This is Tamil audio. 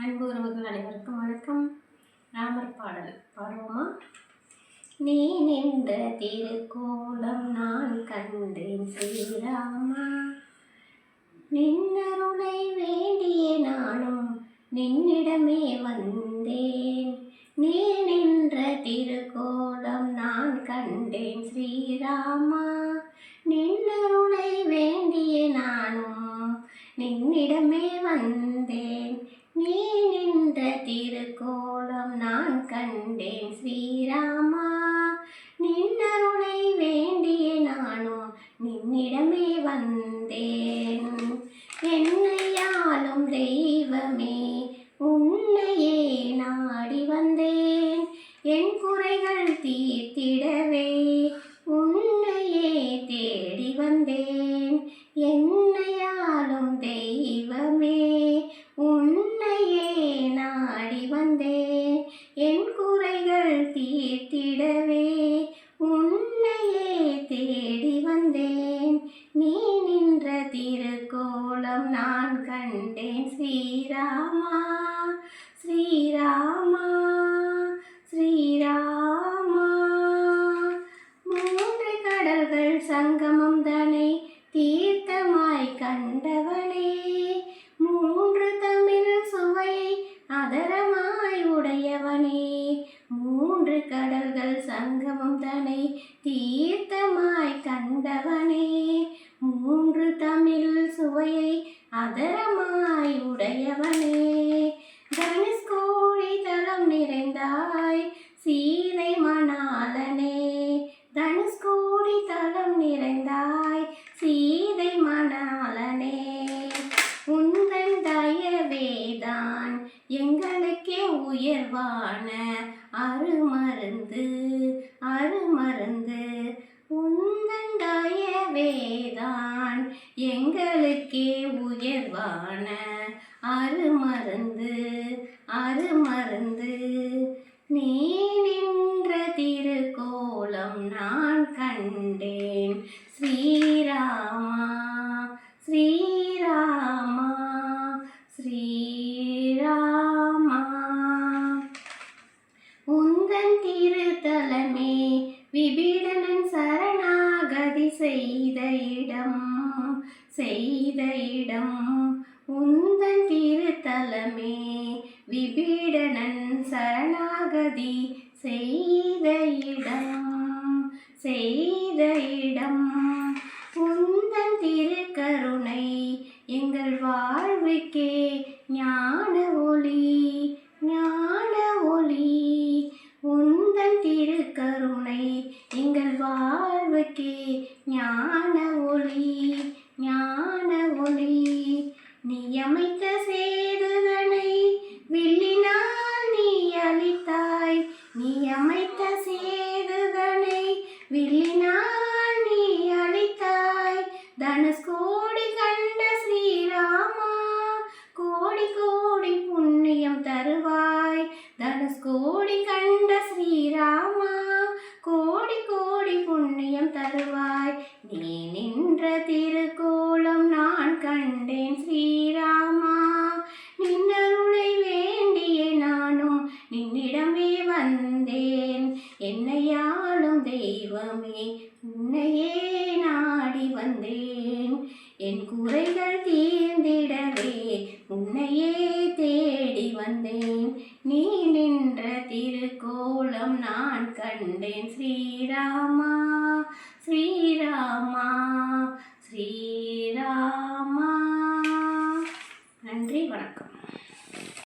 அன்பு உறவுகள் அனைவருக்கும் வணக்கம். ராமர் பாடல் பாடுவோமா? நீ நின்ற திருக்கோலம் நான் கண்டேன் ஸ்ரீராமா. நின்னருளை வேண்டிய நானும் நின்னிடமே வந்தேன். நீ நின்ற திருக்கோலம் நான் கண்டேன் ஸ்ரீராமா. நின்னருளை வேண்டிய நானும் நின்னிடமே வந்தேன். நீ நின்ற திருக்கோலம் நான் கண்டேன் ஸ்ரீராமா. நின்னருளை வேண்டிய நானும் நின்னிடமே வந்தேன். என்னையாலும் தெய்வமே உன்னையே நாடி வந்தேன். என் குறைகள் தீர்த்திடவே உன்னையே தேடி வந்தேன். என் தீர்த்திடவே உன்னையே தேடி வந்தேன். நீ நின்ற திருக்கோலம் நான் கண்டேன். ஸ்ரீராமா ஸ்ரீராமா ஸ்ரீராமா. சங்கமம் தனை தீர்த்தமாய் கண்டவனே. மூன்று தமிழ் சுவையை அதரமாய் உடையவனே. தனுஷ்கோடி தலம் நிறைந்தாய் சீதை மணாலனே தனுஷ்கோடி தலம் நிறைந்தாய் சீதை மணாலனே உந்தன் தயவேதான் எங்களுக்கே உயர்வான அருமருந்து அருமருந்து. தயவேதான் எங்களுக்கே உயர்வான அருமருந்து அருமருந்து. நீ நின்ற திருக்கோலம் நான் கண்டேன். ஸ்ரீராம் இடம் செய்த இடம் உந்தன் திருத்தலமே விபீடனன் சரணாகதி செய்த இடம் செய்த இடம் உந்தன் திருக்கருணை எங்கள் வாழ்வுக்கே ஞான ஒளி ஞான ஒளி. உந்தன் திருக்கருணை எங்கள் வாழ்வுக்கே ஞான ஒளி ஞான ஒளி நியமித்த சேதுதனை வில்லினால் நீ அளித்தாய். நியமித்த சேதுதனை வில்லினால் தெய்வமே உன்னையே நாடி வந்தேன். என் குறைகள் தீர்ந்திடவே உன்னையே தேடி வந்தேன். நீ நின்ற திருக்கோலம் நான் கண்டேன். ஸ்ரீராமா